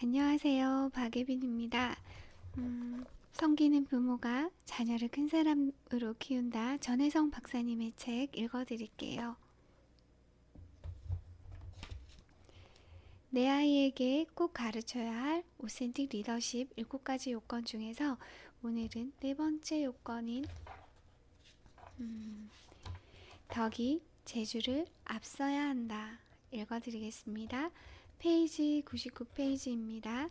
안녕하세요. 박예빈입니다. 음, 성기는 부모가 자녀를 큰 사람으로 키운다. 전혜성 박사님의 책 읽어드릴게요. 내 아이에게 꼭 가르쳐야 할 오센틱 리더십 7가지 요건 중에서 오늘은 네 번째 요건인 음, 덕이 재주를 앞서야 한다. 읽어드리겠습니다. 페이지 99페이지입니다.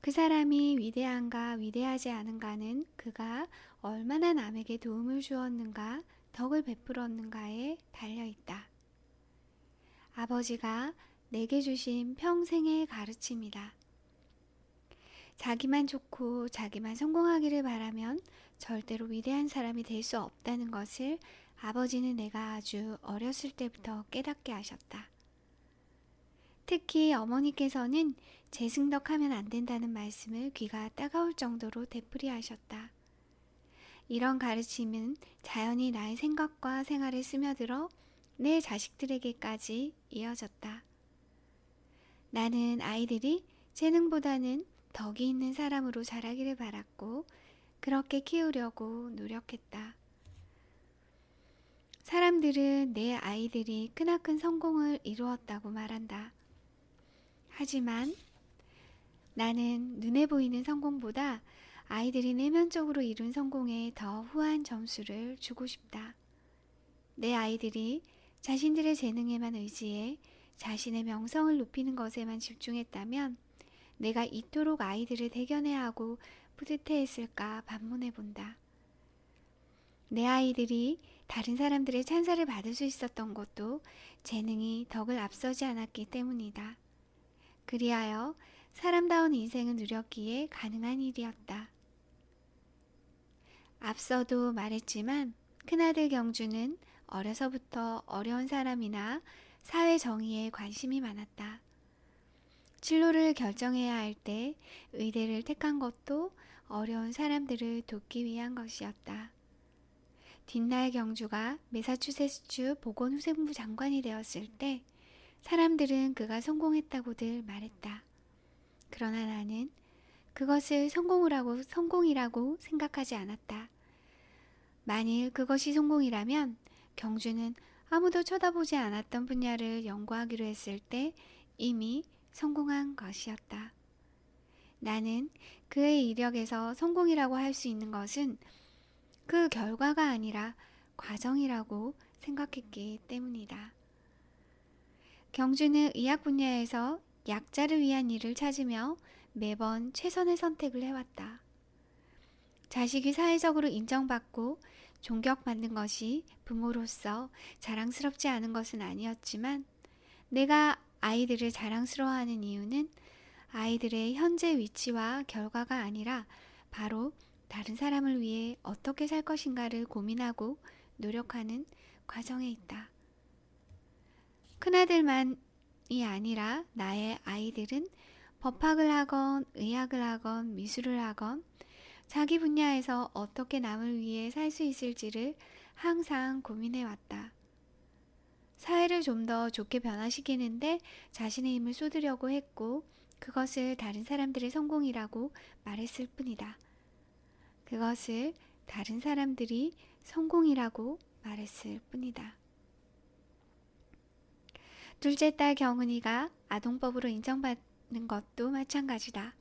그 사람이 위대한가 위대하지 않은가는 그가 얼마나 남에게 도움을 주었는가 덕을 베풀었는가에 달려 있다. 아버지가 내게 주신 평생의 가르침이다. 자기만 좋고 자기만 성공하기를 바라면 절대로 위대한 사람이 될 수 없다는 것을 아버지는 내가 아주 어렸을 때부터 깨닫게 하셨다. 특히 어머니께서는 재승덕하면 안 된다는 말씀을 귀가 따가울 정도로 되풀이하셨다. 이런 가르침은 자연히 나의 생각과 생활에 스며들어 내 자식들에게까지 이어졌다. 나는 아이들이 재능보다는 덕이 있는 사람으로 자라기를 바랐고 그렇게 키우려고 노력했다. 사람들은 내 아이들이 크나큰 성공을 이루었다고 말한다. 하지만 나는 눈에 보이는 성공보다 아이들이 내면적으로 이룬 성공에 더 후한 점수를 주고 싶다. 내 아이들이 자신들의 재능에만 의지해 자신의 명성을 높이는 것에만 집중했다면 내가 이토록 아이들을 대견해 하고 뿌듯해 했을까 반문해 본다. 내 아이들이 다른 사람들의 찬사를 받을 수 있었던 것도 재능이 덕을 앞서지 않았기 때문이다. 그리하여 사람다운 인생을 누렸기에 가능한 일이었다. 앞서도 말했지만 큰아들 경주는 어려서부터 어려운 사람이나 사회 정의에 관심이 많았다. 진로를 결정해야 할 때 의대를 택한 것도 어려운 사람들을 돕기 위한 것이었다. 뒷날 경주가 매사추세츠 보건후생부 장관이 되었을 때 사람들은 그가 성공했다고들 말했다. 그러나 나는 그것을 성공이라고, 성공이라고 생각하지 않았다. 만일 그것이 성공이라면 경주는 아무도 쳐다보지 않았던 분야를 연구하기로 했을 때 이미 성공한 것이었다. 나는 그의 이력에서 성공이라고 할 수 있는 것은 그 결과가 아니라 과정이라고 생각했기 때문이다. 경주는 의학 분야에서 약자를 위한 일을 찾으며 매번 최선의 선택을 해왔다. 자식이 사회적으로 인정받고 존경받는 것이 부모로서 자랑스럽지 않은 것은 아니었지만 내가 아이들을 자랑스러워하는 이유는 아이들의 현재 위치와 결과가 아니라 바로 다른 사람을 위해 어떻게 살 것인가를 고민하고 노력하는 과정에 있다. 큰아들만이 아니라 나의 아이들은 법학을 하건 의학을 하건 미술을 하건 자기 분야에서 어떻게 남을 위해 살 수 있을지를 항상 고민해 왔다. 사회를 좀 더 좋게 변화시키는데 자신의 힘을 쏟으려고 했고 그것을 다른 사람들의 성공이라고 말했을 뿐이다. 그것을 다른 사람들이 성공이라고 말했을 뿐이다. 둘째 딸 경은이가 아동법으로 인정받는 것도 마찬가지다.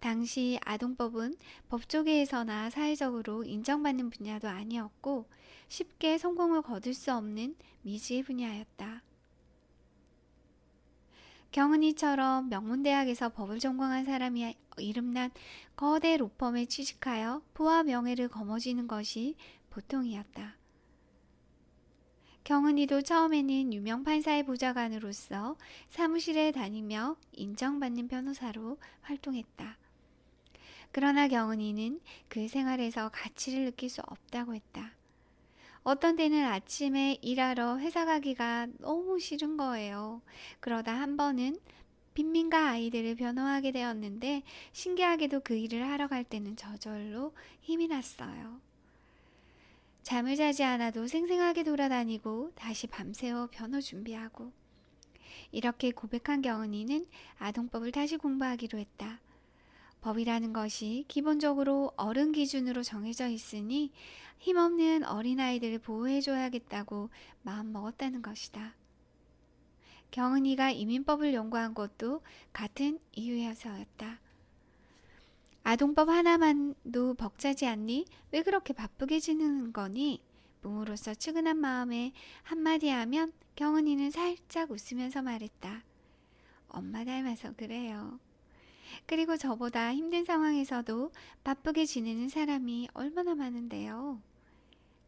당시 아동법은 법조계에서나 사회적으로 인정받는 분야도 아니었고 쉽게 성공을 거둘 수 없는 미지의 분야였다. 경은이처럼 명문대학에서 법을 전공한 사람이 이름난 거대 로펌에 취직하여 부와 명예를 거머쥐는 것이 보통이었다. 경은이도 처음에는 유명 판사의 보좌관으로서 사무실에 다니며 인정받는 변호사로 활동했다. 그러나 경은이는 그 생활에서 가치를 느낄 수 없다고 했다. 어떤 때는 아침에 일하러 회사 가기가 너무 싫은 거예요. 그러다 한 번은 빈민가 아이들을 변호하게 되었는데 신기하게도 그 일을 하러 갈 때는 저절로 힘이 났어요. 잠을 자지 않아도 생생하게 돌아다니고 다시 밤새워 변호 준비하고 이렇게 고백한 경은이는 아동법을 다시 공부하기로 했다. 법이라는 것이 기본적으로 어른 기준으로 정해져 있으니 힘없는 어린아이들을 보호해줘야겠다고 마음먹었다는 것이다. 경은이가 이민법을 연구한 것도 같은 이유여서였다. 아동법 하나만도 벅차지 않니? 왜 그렇게 바쁘게 지내는 거니? 부모로서 측은한 마음에 한마디 하면 경은이는 살짝 웃으면서 말했다. 엄마 닮아서 그래요. 그리고 저보다 힘든 상황에서도 바쁘게 지내는 사람이 얼마나 많은데요.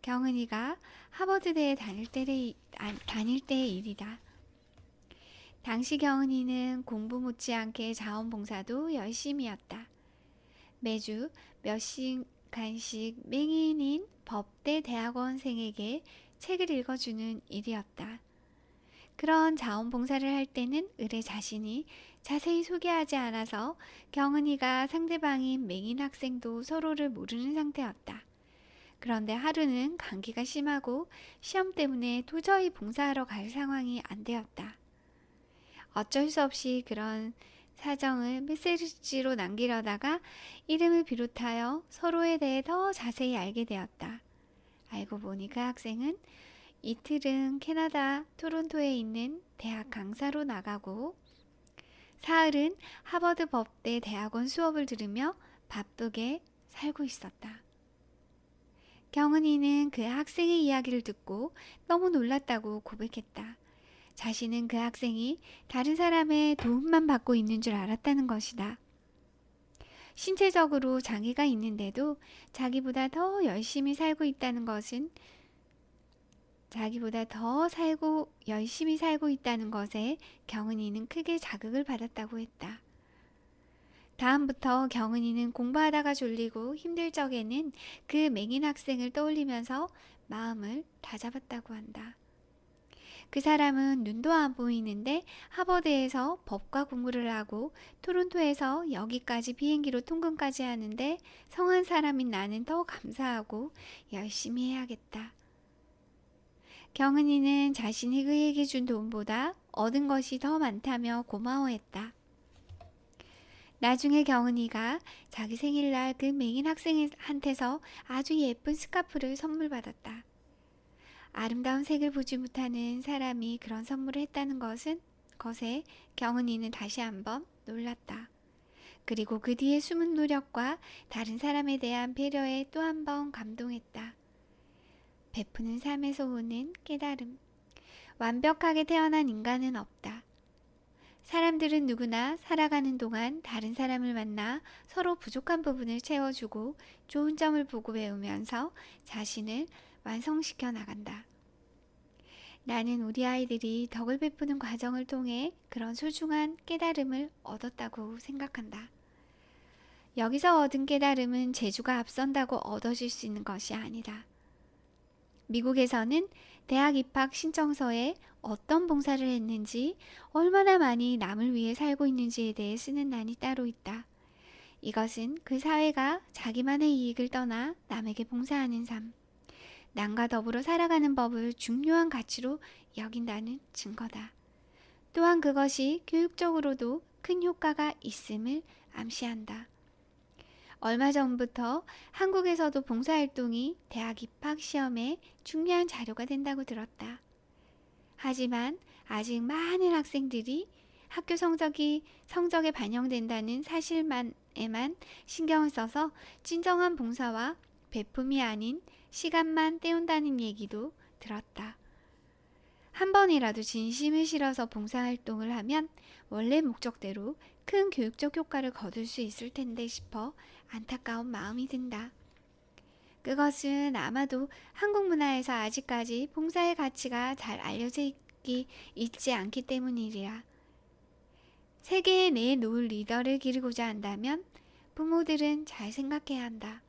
경은이가 하버드대에 다닐, 때의, 아, 다닐 때의 일이다. 당시 경은이는 공부 못지않게 자원봉사도 열심히였다. 매주 몇 시간씩 맹인인 법대 대학원생에게 책을 읽어주는 일이었다. 그런 자원봉사를 할 때는 의뢰 자신이 자세히 소개하지 않아서 경은이가 상대방인 맹인 학생도 서로를 모르는 상태였다. 그런데 하루는 감기가 심하고 시험 때문에 도저히 봉사하러 갈 상황이 안 되었다. 어쩔 수 없이 그런 사정을 메시지로 남기려다가 이름을 비롯하여 서로에 대해 더 자세히 알게 되었다. 알고 보니 그 학생은 이틀은 캐나다 토론토에 있는 대학 강사로 나가고 사흘은 하버드 법대 대학원 수업을 들으며 바쁘게 살고 있었다. 경은이는 그 학생의 이야기를 듣고 너무 놀랐다고 고백했다. 자신은 그 학생이 다른 사람의 도움만 받고 있는 줄 알았다는 것이다. 신체적으로 장애가 있는데도 자기보다 더 열심히 살고 있다는 것은 자기보다 더 살고 열심히 살고 있다는 것에 경은이는 크게 자극을 받았다고 했다. 다음부터 경은이는 공부하다가 졸리고 힘들 적에는 그 맹인 학생을 떠올리면서 마음을 다잡았다고 한다. 그 사람은 눈도 안 보이는데 하버드에서 법과 공부를 하고 토론토에서 여기까지 비행기로 통근까지 하는데 성한 사람인 나는 더 감사하고 열심히 해야겠다. 경은이는 자신이 그에게 준 돈보다 얻은 것이 더 많다며 고마워했다. 나중에 경은이가 자기 생일날 그 맹인 학생한테서 아주 예쁜 스카프를 선물 받았다. 아름다운 색을 보지 못하는 사람이 그런 선물을 했다는 것은 것에 경은이는 다시 한번 놀랐다. 그리고 그 뒤에 숨은 노력과 다른 사람에 대한 배려에 또 한 번 감동했다. 베푸는 삶에서 오는 깨달음. 완벽하게 태어난 인간은 없다. 사람들은 누구나 살아가는 동안 다른 사람을 만나 서로 부족한 부분을 채워주고 좋은 점을 보고 배우면서 자신을 완성시켜 나간다. 나는 우리 아이들이 덕을 베푸는 과정을 통해 그런 소중한 깨달음을 얻었다고 생각한다. 여기서 얻은 깨달음은 재주가 앞선다고 얻어질 수 있는 것이 아니다. 미국에서는 대학 입학 신청서에 어떤 봉사를 했는지, 얼마나 많이 남을 위해 살고 있는지에 대해 쓰는 난이 따로 있다. 이것은 그 사회가 자기만의 이익을 떠나 남에게 봉사하는 삶, 남과 더불어 살아가는 법을 중요한 가치로 여긴다는 증거다. 또한 그것이 교육적으로도 큰 효과가 있음을 암시한다. 얼마 전부터 한국에서도 봉사활동이 대학 입학 시험에 중요한 자료가 된다고 들었다. 하지만 아직 많은 학생들이 학교 성적이 성적에 반영된다는 사실만에만 신경을 써서 진정한 봉사와 베품이 아닌 시간만 때운다는 얘기도 들었다. 한 번이라도 진심을 실어서 봉사활동을 하면 원래 목적대로 큰 교육적 효과를 거둘 수 있을 텐데 싶어 안타까운 마음이 든다. 그것은 아마도 한국 문화에서 아직까지 봉사의 가치가 잘 알려져 있기, 있지 않기 때문이리라. 세계에 내놓을 리더를 기르고자 한다면 부모들은 잘 생각해야 한다.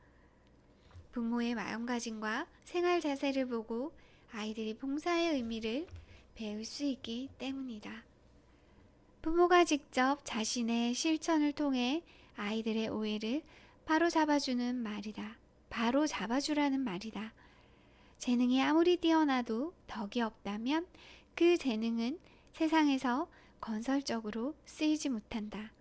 부모의 마음가짐과 생활 자세를 보고 아이들이 봉사의 의미를 배울 수 있기 때문이다. 부모가 직접 자신의 실천을 통해 아이들의 오해를 바로 잡아주는 말이다. 바로 잡아주라는 말이다. 재능이 아무리 뛰어나도 덕이 없다면 그 재능은 세상에서 건설적으로 쓰이지 못한다.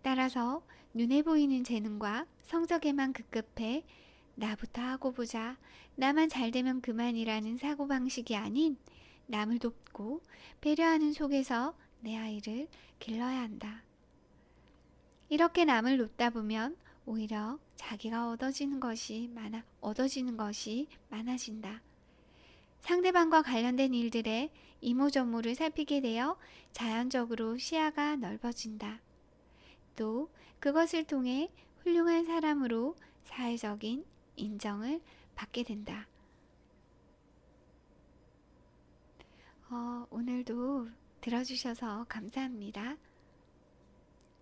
따라서 눈에 보이는 재능과 성적에만 급급해 나부터 하고 보자, 나만 잘 되면 그만이라는 사고방식이 아닌 남을 돕고 배려하는 속에서 내 아이를 길러야 한다. 이렇게 남을 돕다 보면 오히려 자기가 얻어지는 것이 많아 얻어지는 것이 많아진다. 상대방과 관련된 일들의 이모저모를 살피게 되어 자연적으로 시야가 넓어진다. 또 그것을 통해 훌륭한 사람으로 사회적인 인정을 받게 된다. 어, 오늘도 들어주셔서 감사합니다.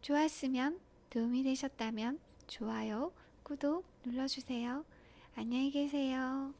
좋았으면 도움이 되셨다면 좋아요, 구독 눌러주세요. 안녕히 계세요.